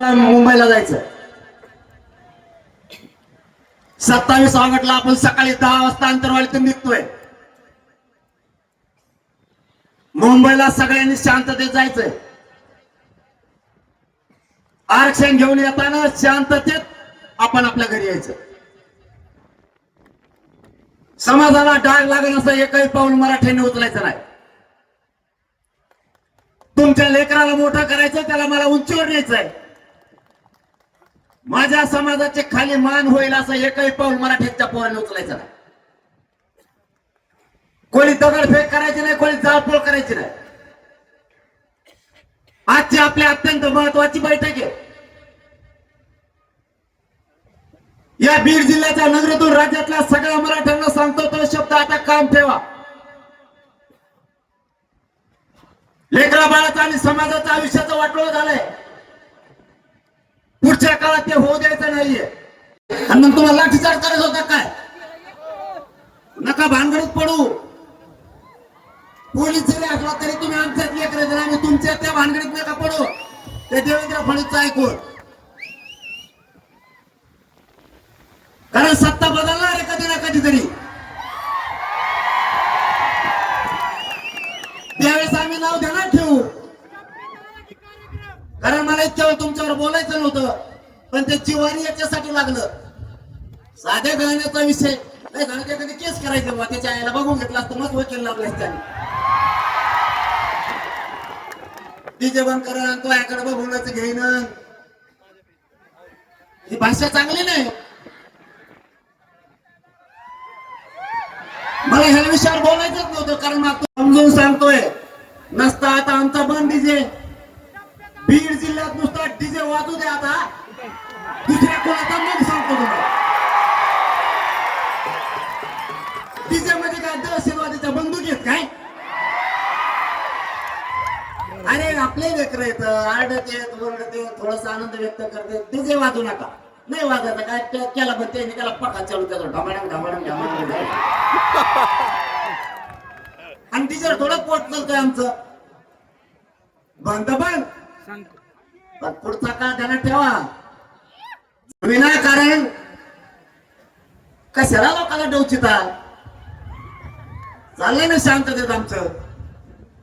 मुंबईला जायचं. सत्तावीस ऑगस्टला आपण सकाळी दहा वाजता अंतरवालीतून निघतोय. मुंबईला सगळ्यांनी शांततेत जायचंय. आरक्षण घेऊन येताना शांततेत आपण आपल्या घरी यायचं. समाजाला डाग लागेल असं एकही पाऊल मराठ्यांनी उचलायचं नाही. तुमच्या लेकराला मोठं करायचं त्याला मला उंचीवर न्यायचंय. माझ्या समाजाचे खाली मान होईल असं एकही पाऊल मराठ्यांच्या पोराने उचलायचं नाही. कोणी दगडफेक करायची नाही कोणी जाळपोळ करायची नाही. आजची आपली अत्यंत महत्वाची बैठक आहे. या बीड जिल्ह्याच्या नगरीतून राज्यातल्या सगळ्या मराठ्यांना सांगतो तो शब्द आता काम ठेवा. लेकरा बाळाचा आणि समाजाचं आयुष्याचं वाटोळ झालंय. पुढच्या काळात ते होऊ द्यायचं नाहीये. आणि मग तुम्हाला लाठीचार्ज करायचा होता काय? नका भानगडीत पडू. पोलीस जरी असला तरी तुम्ही आमच्यात लेकर जर आम्ही तुमच्या त्या भानगडीत नका पडू. ते देवेंद्र फडणवीस ऐकून. कारण सत्ता बदलणार आहे कधी ना कधीतरी. त्यावेळेस आम्ही नाव देणार ठेवू. कारण मला इतक्या वेळ बोलायचं नव्हतं पण ते जिवारी याच्यासाठी लागलं. साध्या गाण्याचा विषय. नाही झालं ते कधी केस करायचं बा त्याच्या आईला बघून घेतला असतं मग वकील लावलं त्याने डीजे बंद करा तो याकडे बघूनच घेईन. ही भाषा चांगली नाही. मला ह्या विषयावर बोलायचंच नव्हतं कारण मग समजून सांगतोय. नसता आता आमचा बंद. वाजू दे आता. दुसऱ्या कोणाचा मग सांगतो तुम्हाला डीजे म्हणजे काय दहशतवादीच्या बंदूक आहेत काय? अरे आपले लेकर येत आरडत येत ओरडत येत थोडस आनंद व्यक्त करते डीजे वाजू नका. नाही वाजायचं काय त्याला पण त्याने त्याला पखा चालू त्याचा ढमाडम ढमाडम ढमाडम आणि तिच्यावर थोडं पोट चालतंय आमचं. बंद बंद. पण पुढचा काळ त्यांना ठेवा. विनाकारण कशाला लोकांना डोचिता चाललंय ना शांततेत आमचं.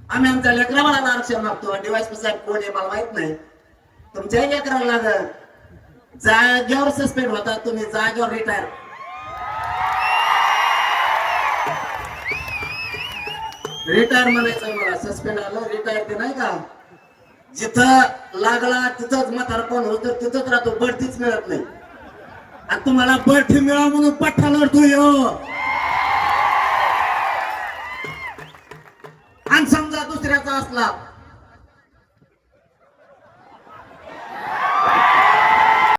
आम्ही आमच्या लेकराला आरक्षण मागतो. डिवाइस साहेब कोण आहे मला माहीत नाही. तुमच्याही लेकराला लागल. जागेवर सस्पेंड होता तुम्ही. जागेवर रिटायर रिटायर म्हणायचं मला. सस्पेंड आलं. रिटायर ते नाही का? जिथं लागला तिथंच म्हातारपण होत तिथंच राहतो. बढतीच मिळत नाही. आणि तुम्हाला बढती मिळावं म्हणून पठ्ठा लढतो यो. आणि समजा दुसऱ्याचा असला